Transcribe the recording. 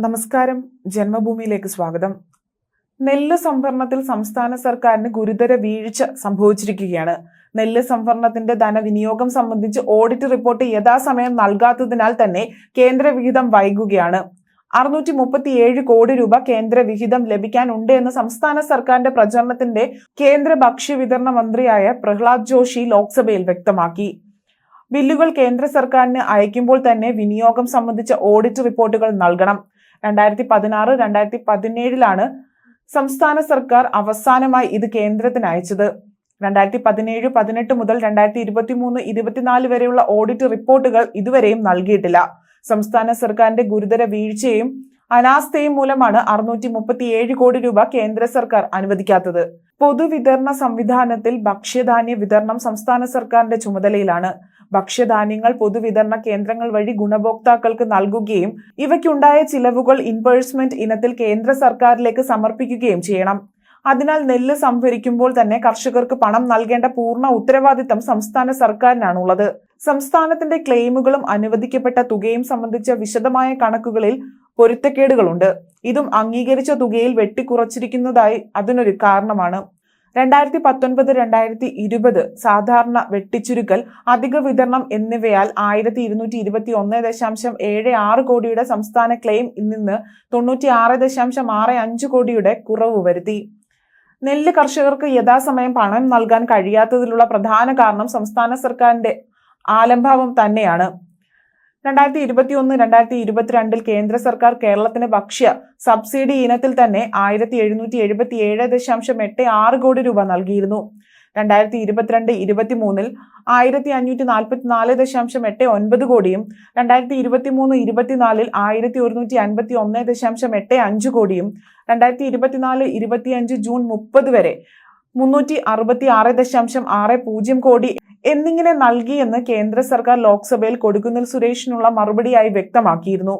നമസ്കാരം. ജന്മഭൂമിയിലേക്ക് സ്വാഗതം. നെല്ല് സംഭരണത്തിൽ സംസ്ഥാന സർക്കാരിന് ഗുരുതര വീഴ്ച സംഭവിച്ചിരിക്കുകയാണ്. നെല്ല് സംഭരണത്തിന്റെ ധനവിനിയോഗം സംബന്ധിച്ച് ഓഡിറ്റ് റിപ്പോർട്ട് യഥാസമയം നൽകാത്തതിനാൽ തന്നെ കേന്ദ്ര വിഹിതം വൈകുകയാണ്. അറുന്നൂറ്റി മുപ്പത്തിയേഴ് കോടി രൂപ കേന്ദ്ര വിഹിതം ലഭിക്കാനുണ്ട് എന്ന് സംസ്ഥാന സർക്കാരിന്റെ പ്രചരണത്തിന്റെ കേന്ദ്ര ഭക്ഷ്യ വിതരണ മന്ത്രിയായ പ്രഹ്ലാദ് ജോഷി ലോക്സഭയിൽ വ്യക്തമാക്കി. ബില്ലുകൾ കേന്ദ്ര സർക്കാരിന് അയക്കുമ്പോൾ തന്നെ വിനിയോഗം സംബന്ധിച്ച ഓഡിറ്റ് റിപ്പോർട്ടുകൾ നൽകണം. രണ്ടായിരത്തി പതിനാറ് രണ്ടായിരത്തി പതിനേഴിലാണ് സംസ്ഥാന സർക്കാർ അവസാനമായി ഇത് കേന്ദ്രത്തിന് അയച്ചത്. രണ്ടായിരത്തി പതിനേഴ് പതിനെട്ട് മുതൽ രണ്ടായിരത്തി ഇരുപത്തി മൂന്ന് ഇരുപത്തിനാല് വരെയുള്ള ഓഡിറ്റ് റിപ്പോർട്ടുകൾ ഇതുവരെയും നൽകിയിട്ടില്ല. സംസ്ഥാന സർക്കാരിന്റെ ഗുരുതര വീഴ്ചയും അനാസ്ഥയും മൂലമാണ് അറുന്നൂറ്റി മുപ്പത്തിയേഴ് കോടി രൂപ കേന്ദ്ര സർക്കാർ അനുവദിക്കാത്തത്. പൊതുവിതരണ സംവിധാനത്തിൽ ഭക്ഷ്യധാന്യ വിതരണം സംസ്ഥാന സർക്കാരിന്റെ ചുമതലയിലാണ്. ഭക്ഷ്യധാന്യങ്ങൾ പൊതുവിതരണ കേന്ദ്രങ്ങൾ വഴി ഗുണഭോക്താക്കൾക്ക് നൽകുകയും ഇവയ്ക്കുണ്ടായ ചിലവുകൾ ഇൻപേഴ്സ്മെന്റ് ഇനത്തിൽ കേന്ദ്ര സർക്കാരിലേക്ക് സമർപ്പിക്കുകയും ചെയ്യണം. അതിനാൽ നെല്ല് സംഭരിക്കുമ്പോൾ തന്നെ കർഷകർക്ക് പണം നൽകേണ്ട പൂർണ ഉത്തരവാദിത്തം സംസ്ഥാന സർക്കാരിനാണുള്ളത്. സംസ്ഥാനത്തിന്റെ ക്ലെയിമുകളും അനുവദിക്കപ്പെട്ട തുകയും സംബന്ധിച്ച വിശദമായ കണക്കുകളിൽ പൊരുത്തക്കേടുകളുണ്ട്. ഇതും അംഗീകരിച്ച തുകയിൽ വെട്ടിക്കുറച്ചിരിക്കുന്നതായി അതിനൊരു കാരണമാണ്. രണ്ടായിരത്തി പത്തൊൻപത് രണ്ടായിരത്തി ഇരുപത് സാധാരണ വെട്ടിച്ചുരുക്കൽ അധിക വിതരണം എന്നിവയാൽ ആയിരത്തി ഇരുന്നൂറ്റി ഇരുപത്തി ഒന്ന് ദശാംശം ഏഴ് ആറ് കോടിയുടെ സംസ്ഥാന ക്ലെയിം നിന്ന് തൊണ്ണൂറ്റി ആറ് ദശാംശം ആറ് അഞ്ച് കോടിയുടെ കുറവ് വരുത്തി. നെല്ല് കർഷകർക്ക് യഥാസമയം പണം നൽകാൻ കഴിയാത്തതിലുള്ള പ്രധാന കാരണം സംസ്ഥാന സർക്കാരിന്റെ ആലംഭാവം തന്നെയാണ്. രണ്ടായിരത്തി ഇരുപത്തി ഒന്ന് രണ്ടായിരത്തി ഇരുപത്തിരണ്ടിൽ കേന്ദ്ര സർക്കാർ കേരളത്തിന് ഭക്ഷ്യ സബ്സിഡി ഇനത്തിൽ തന്നെ ആയിരത്തി എഴുന്നൂറ്റി എഴുപത്തി ഏഴ് ദശാംശം എട്ട് ആറ് കോടി രൂപ നൽകിയിരുന്നു. രണ്ടായിരത്തി ഇരുപത്തിരണ്ട് ഇരുപത്തി മൂന്നിൽ ആയിരത്തി അഞ്ഞൂറ്റി നാൽപ്പത്തി നാല് ദശാംശം എട്ട് ഒൻപത് കോടിയും രണ്ടായിരത്തി ഇരുപത്തി മൂന്ന് ഇരുപത്തിനാലിൽ ആയിരത്തി ഒരുന്നൂറ്റി അൻപത്തി ഒന്ന് ദശാംശം എട്ട് അഞ്ച് കോടിയും രണ്ടായിരത്തി ഇരുപത്തിനാല് ഇരുപത്തിയഞ്ച് ജൂൺ മുപ്പത് വരെ മുന്നൂറ്റി അറുപത്തി ആറ് ദശാംശം ആറ് പൂജ്യം കോടി എന്നിങ്ങനെ നൽകിയെന്ന് കേന്ദ്ര സർക്കാർ ലോക്സഭയിൽ കൊടുക്കുന്നിൽ സുരേഷിനുള്ള മറുപടിയായി വ്യക്തമാക്കിയിരുന്നു.